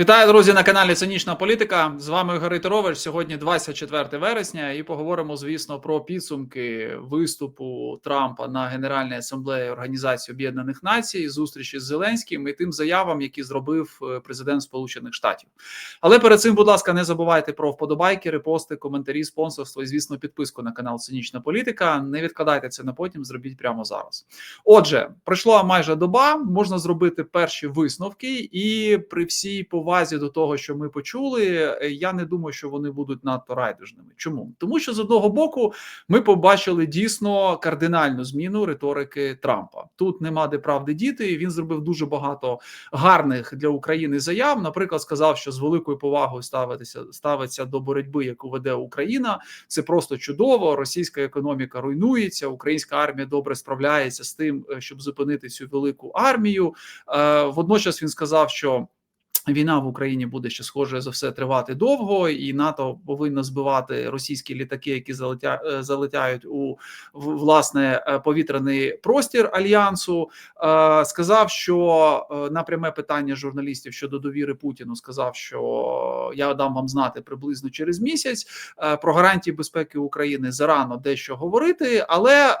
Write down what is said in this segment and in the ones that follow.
Вітаю, друзі, на каналі Цинічна Політика. З вами Ігор Ітерович. Сьогодні 24 вересня, і поговоримо, звісно, про підсумки виступу Трампа на Генеральній асамблеї Організації Об'єднаних Націй, зустрічі з Зеленським і тим заявам, які зробив е, президент Сполучених Штатів. Але перед цим, будь ласка, не забувайте про вподобайки, репости, коментарі, спонсорство і, звісно, підписку на канал Цинічна Політика. Не відкладайте це на потім, зробіть прямо зараз. Отже, пройшла майже доба. Можна зробити перші висновки, і при всій повазі до того, що ми почули, е, я не думаю, що вони будуть надто райдужними. Чому тому, що з одного боку ми побачили дійсно кардинальну зміну риторики Трампа. Тут нема де правди діти. Він зробив дуже багато гарних для України заяв. Наприклад, сказав, що з великою повагою ставитися ставиться до боротьби, яку веде Україна. Це просто чудово. Російська економіка руйнується. Українська армія добре справляється з тим, е, щоб зупинити цю велику армію. Е, Водночас він сказав, що. Війна в Україні буде ще схоже за все тривати довго, і НАТО повинно збивати російські літаки, які залетя, е, залетяють у власне е, повітряний простір альянсу. Е, Сказав, що на пряме питання журналістів щодо довіри Путіну сказав, що я дам вам знати приблизно через місяць. Про гарантії безпеки України зарано дещо говорити, але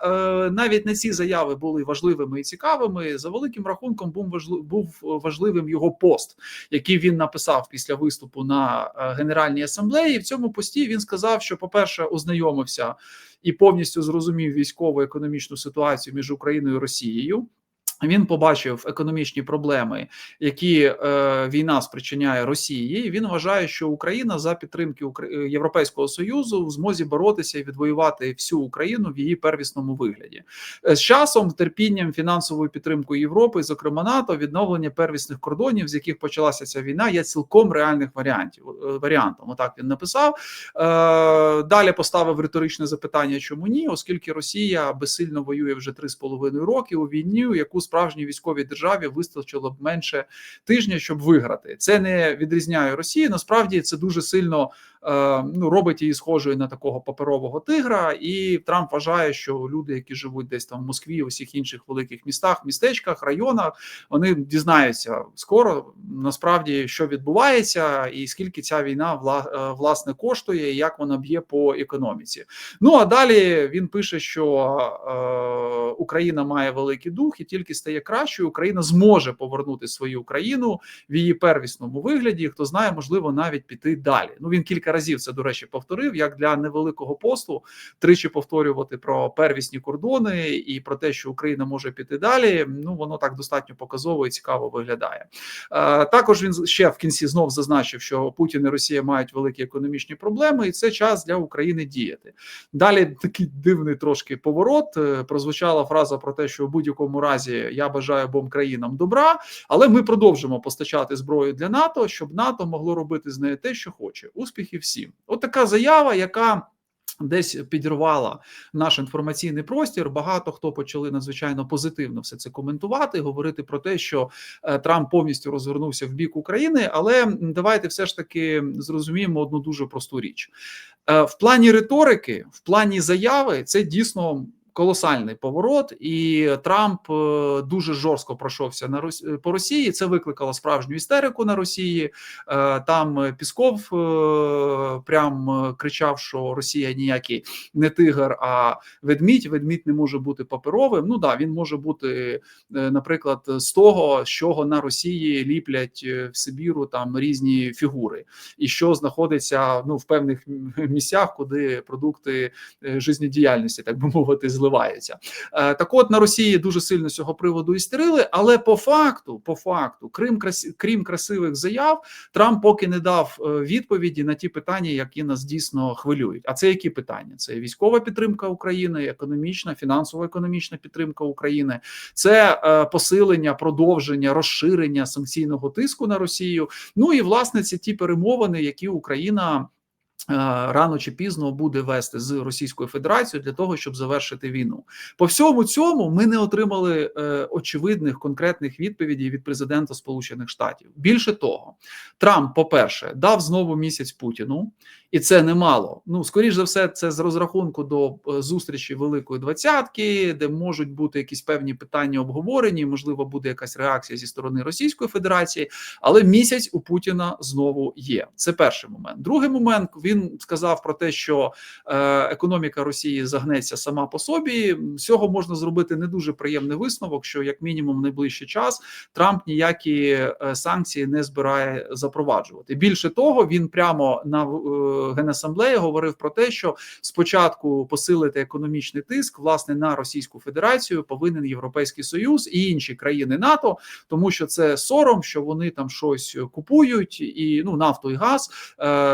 навіть не ці заяви були важливими і цікавими. За великим рахунком був важливим його пост який він написав після виступу на е, Генеральній асамблеї. В цьому пості він сказав, що, по-перше, ознайомився і повністю зрозумів військово економічну ситуацію між Україною і Росією. Він побачив економічні проблеми, які е, війна спричиняє Росії. Він вважає, що Україна за підтримки е, Європейського союзу в змозі боротися і відвоювати всю Україну в її первісному вигляді. Е, З часом, терпінням, фінансовою підтримкою Європи, зокрема НАТО, відновлення первісних кордонів, з яких почалася ця війна, є цілком реальних варіантів. е, Варіантом, отак він написав. Е, Далі поставив риторичне запитання, чому ні, оскільки Росія безсильно воює вже три з половиною роки у війні, яку справжній військовій державі вистачило б менше тижня, щоб виграти. Це не відрізняє Росію. Насправді це дуже сильно ну робить її схожою на такого паперового тигра. І Трамп вважає, що люди, які живуть десь там в Москві, у всіх інших великих містах, містечках, районах, вони дізнаються скоро насправді, що відбувається, і скільки ця війна е, власне коштує, і як вона б'є по економіці. Ну а далі він пише, що е, Україна має великий дух і тільки стає кращою. Україна зможе повернути свою країну в її первісному вигляді. Хто знає, можливо, навіть піти далі. Ну він кілька разів це до речі повторив, як для невеликого посту тричі повторювати про первісні кордони і про те, що Україна може піти далі. Ну воно так достатньо показово і цікаво виглядає. Е, Також він ще в кінці знов зазначив, що Путін і Росія мають великі економічні проблеми, і це час для України діяти. Далі такий дивний трошки поворот. Е, Прозвучала фраза про те, що в будь-якому разі я бажаю обом країнам добра, але ми продовжимо постачати зброю для НАТО, щоб НАТО могло робити з нею те, що хоче. Успіхів всім. От така заява, яка. Десь підірвала наш інформаційний простір. Багато хто почали надзвичайно позитивно все це коментувати, говорити про те, що е, Трамп повністю розвернувся в бік України. Але давайте все ж таки зрозуміємо одну дуже просту річ: Е, в плані риторики, в плані заяви, це дійсно. Колосальний поворот, і Трамп е, дуже жорстко пройшовся на Рос... по Росії. Це викликало справжню істерику на Росії. Е, Там е, Пісков е, прям е, кричав, що Росія ніякий не тигр, а ведмідь. Ведмідь не може бути паперовим. Ну да, він може бути, е, наприклад, з того, з чого на Росії ліплять е, в Сибіру там різні фігури, і що знаходиться ну в певних місцях, куди продукти е, жизнедіяльності, так би мовити, зливаються. Е, Так, от на Росії дуже сильно з цього приводу істерили, але по факту, по факту, крім крім красивих заяв, Трамп поки не дав е, відповіді на ті питання, які нас дійсно хвилюють. А це які питання? Це військова підтримка України, економічна, фінансово-економічна підтримка України, це е, посилення, продовження, розширення санкційного тиску на Росію. Ну і власне це ті перемовини, які Україна. Е, рано чи пізно буде вести з Російською Федерацією для того, щоб завершити війну. По всьому цьому ми не отримали е, очевидних конкретних відповідей від президента Сполучених Штатів. Більше того, Трамп, по-перше, дав знову місяць Путіну, і це немало. Ну скоріш за все, це з розрахунку до е, зустрічі Великої Двадцятки, де можуть бути якісь певні питання обговорені. Можливо, буде якась реакція зі сторони Російської Федерації, але місяць у Путіна знову є. Це перший момент. Другий момент він сказав про те, що е, економіка Росії загнеться сама по собі. З цього можна зробити не дуже приємний висновок, що як мінімум в найближчий час Трамп ніякі е, санкції не збирає запроваджувати. Більше того, він прямо на е, генасамблеї говорив про те, що спочатку посилити економічний тиск власне на Російську Федерацію повинен Європейський Союз і інші країни НАТО, тому що це сором, що вони там щось купують, і ну нафту і газ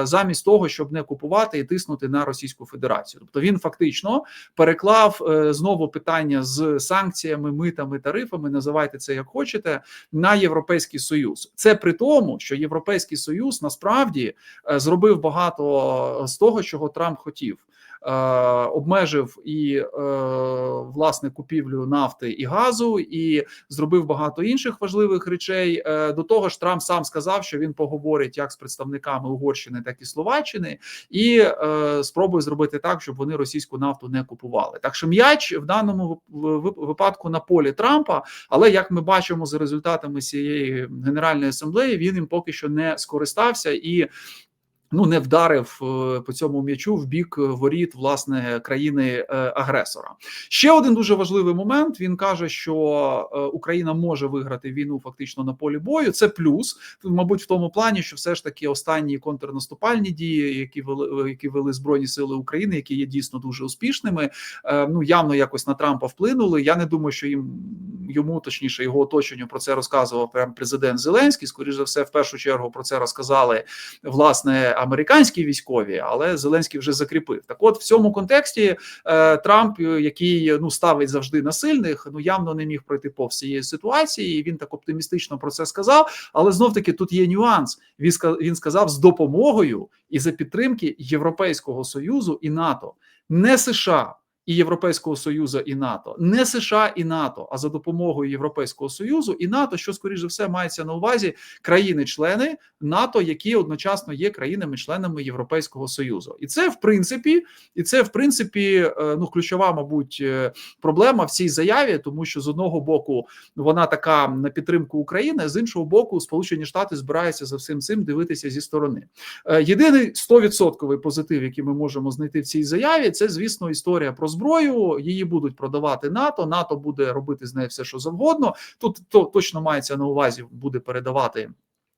замість того, щоб не купувати і тиснути на Російську Федерацію. Тобто він фактично переклав е, знову питання з санкціями, митами, тарифами. Називайте це як хочете, на європейський союз. Це при тому, що європейський союз насправді е, зробив багато з того, чого Трамп хотів. Е, обмежив і е, власне купівлю нафти і газу, і зробив багато інших важливих речей. Е, до того ж, Трамп сам сказав, що він поговорить як з представниками Угорщини, так і Словаччини, і спробує зробити так, щоб вони російську нафту не купували. Так що м'яч в даному випадку на полі Трампа, але як ми бачимо за результатами цієї генеральної асамблеї, він їм поки що не скористався і ну не вдарив е, по цьому м'ячу в бік воріт власне країни е. Ще один дуже важливий момент. Він каже, що е, Україна може виграти війну фактично на полі бою. Це плюс, мабуть, в тому плані, що все ж таки останні контрнаступальні дії, які вели які вели збройні сили України, які є дійсно дуже успішними. Ну явно якось на Трампа вплинули. Я не думаю, що їм йому точніше його оточенню про це розказував прям президент Зеленський. Скоріше за все, в першу чергу про це розказали власне американські військові, але Зеленський вже закріпив. Так, от в цьому контексті е, Трамп, який ну ставить завжди на сильних, ну явно не міг пройти по всієї ситуації. і Він так оптимістично про це сказав. Але знов таки тут є нюанс. Він сказав з допомогою і за підтримки Європейського союзу і НАТО, не США і Європейського союзу і НАТО, не США і НАТО, а за допомогою Європейського союзу і НАТО, що скоріш за все мається на увазі країни-члени НАТО, які одночасно є країнами-членами Європейського союзу, і це в принципі, і це в принципі е, ну ключова, мабуть, е, проблема в цій заяві, тому що з одного боку вона така на підтримку України, з іншого боку, Сполучені Штати збираються за всім цим дивитися зі сторони. Е, єдиний 100% позитив, який ми можемо знайти в цій заяві, це звісно історія про зброю, її будуть продавати НАТО. НАТО буде робити з нею все, що завгодно. Тут то точно мається на увазі, буде передавати.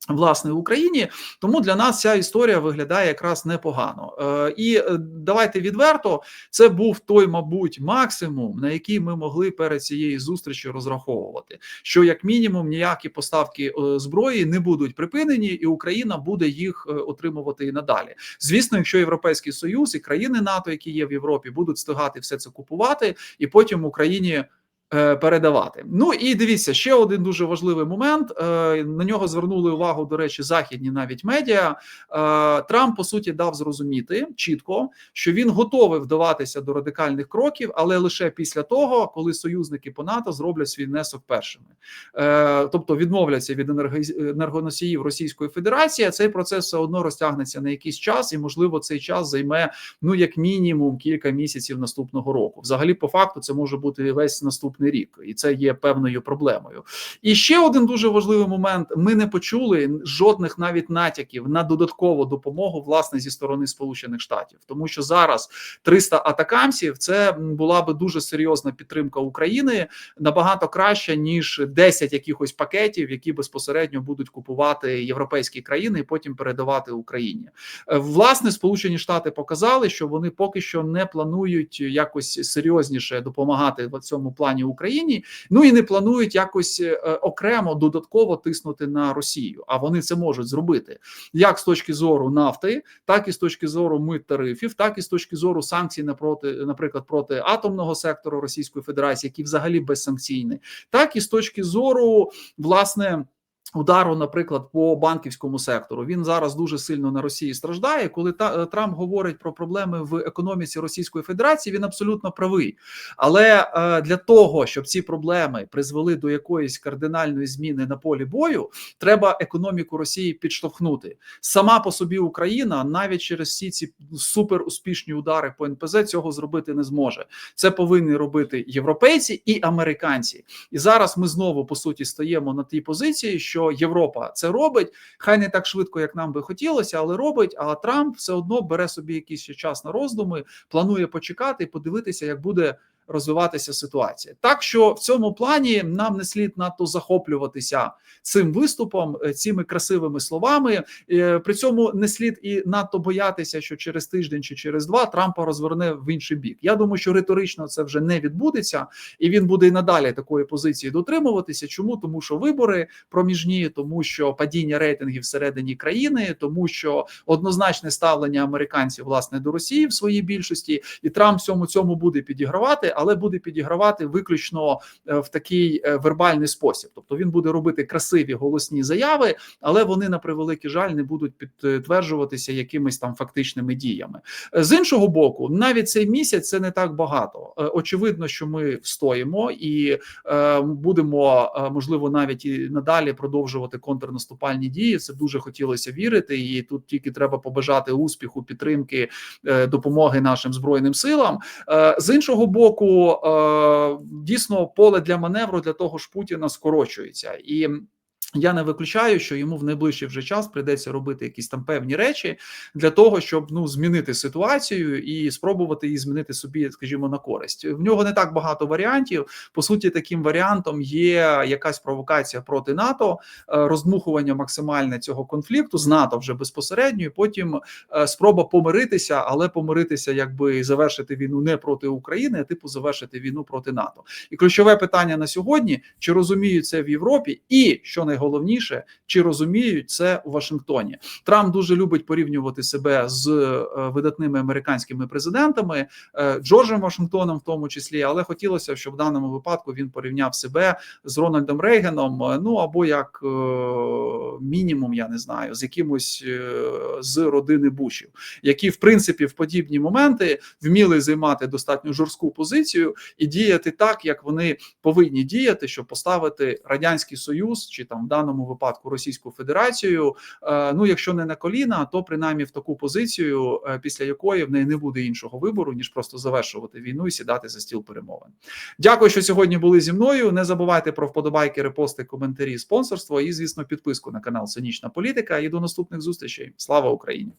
Власне в Україні тому для нас ця історія виглядає якраз непогано, е, і е, давайте відверто. Це був той, мабуть, максимум, на який ми могли перед цією зустрічю розраховувати. Що як мінімум ніякі поставки е, зброї не будуть припинені, і Україна буде їх отримувати і надалі. Звісно, якщо Європейський Союз і країни НАТО, які є в Європі, будуть встигати все це купувати, і потім Україні. Е, передавати. Ну і дивіться, ще один дуже важливий момент. Е, на нього звернули увагу, до речі, західні навіть медіа. Е, Трамп по суті дав зрозуміти чітко, що він готовий вдаватися до радикальних кроків, але лише після того, коли союзники по НАТО зроблять свій внесок першими, тобто відмовляться від енергоносіїв Російської Федерації. Цей процес все одно розтягнеться на якийсь час, і можливо цей час займе ну як мінімум кілька місяців наступного року. Взагалі, по факту, це може бути весь наступний наступний рік, і це є певною проблемою. І ще один дуже важливий момент: ми не почули жодних навіть натяків на додаткову допомогу власне зі сторони Сполучених Штатів, тому що зараз 300 атакамсів це була би дуже серйозна підтримка України набагато краще ніж 10 якихось пакетів, які безпосередньо будуть купувати європейські країни і потім передавати Україні. Е, власне, Сполучені Штати показали, що вони поки що не планують якось серйозніше допомагати в цьому плані Україні. Ну і не планують якось е, окремо додатково тиснути на Росію. А вони це можуть зробити як з точки зору нафти, так і з точки зору мит тарифів, так і з точки зору санкцій напроти, наприклад, проти атомного сектору Російської Федерації, який взагалі безсанкційний, так і з точки зору власне. Удару, наприклад, по банківському сектору він зараз дуже сильно на Росії страждає. Коли е, Трамп говорить про проблеми в економіці Російської Федерації, він абсолютно правий. Але е, для того, щоб ці проблеми призвели до якоїсь кардинальної зміни на полі бою, треба економіку Росії підштовхнути. Сама по собі Україна навіть через всі ці супер успішні удари по НПЗ цього зробити не зможе. Це повинні робити європейці і американці. І зараз ми знову по суті стаємо на тій позиції, що Європа це робить, хай не так швидко, як нам би хотілося, але робить. А Трамп все одно бере собі якийсь час на роздуми, планує почекати і подивитися, як буде. Розвиватися ситуація, так що в цьому плані нам не слід надто захоплюватися цим виступом, е, цими красивими словами. Е, При цьому не слід і надто боятися, що через тиждень чи через два Трампа розверне в інший бік. Я думаю, що риторично це вже не відбудеться, і він буде і надалі такої позиції дотримуватися. Чому тому, що вибори проміжні, тому що падіння рейтингів всередині країни, тому що однозначне ставлення американців власне до Росії в своїй більшості, і Трамп всьому цьому буде підігравати, але буде підігравати виключно е, в такий е, вербальний спосіб. Тобто він буде робити красиві голосні заяви, але вони на превеликий жаль не будуть підтверджуватися якимись там фактичними діями. Е, З іншого боку, навіть цей місяць це не так багато. Очевидно, що ми встоїмо і будемо можливо навіть і надалі продовжувати контрнаступальні дії. Це дуже хотілося вірити, і тут тільки треба побажати успіху, підтримки, допомоги нашим збройним силам. З іншого боку, е, дійсно поле для маневру для того ж Путіна скорочується і. Я не виключаю, що йому в найближчий вже час прийдеться робити якісь там певні речі для того, щоб ну змінити ситуацію і спробувати її змінити собі, скажімо, на користь. В нього не так багато варіантів. По суті, таким варіантом є якась провокація проти НАТО, е, роздмухування максимальне цього конфлікту з НАТО вже безпосередньо. і Потім е, спроба помиритися, але помиритися, якби завершити війну не проти України, а типу завершити війну проти НАТО. І ключове питання на сьогодні: чи розуміють це в Європі, і що найголовніше, чи розуміють це у Вашингтоні? Трамп дуже любить порівнювати себе з е, видатними американськими президентами е, Джорджем Вашингтоном, в тому числі, але хотілося, щоб в даному випадку він порівняв себе з Рональдом Рейганом. е, Ну або як мінімум, я не знаю, з якимось з родини Бушів, які в принципі в подібні моменти вміли займати достатньо жорстку позицію і діяти так, як вони повинні діяти, щоб поставити радянський союз чи там даному випадку Російську Федерацію. е, Ну, якщо не на коліна, то принаймні в таку позицію, е, після якої в неї не буде іншого вибору ніж просто завершувати війну і сідати за стіл перемовин. Дякую, що сьогодні були зі мною. Не забувайте про вподобайки, репости, коментарі, спонсорство і, звісно, підписку на канал Сонічна Політика. І до наступних зустрічей. Слава Україні!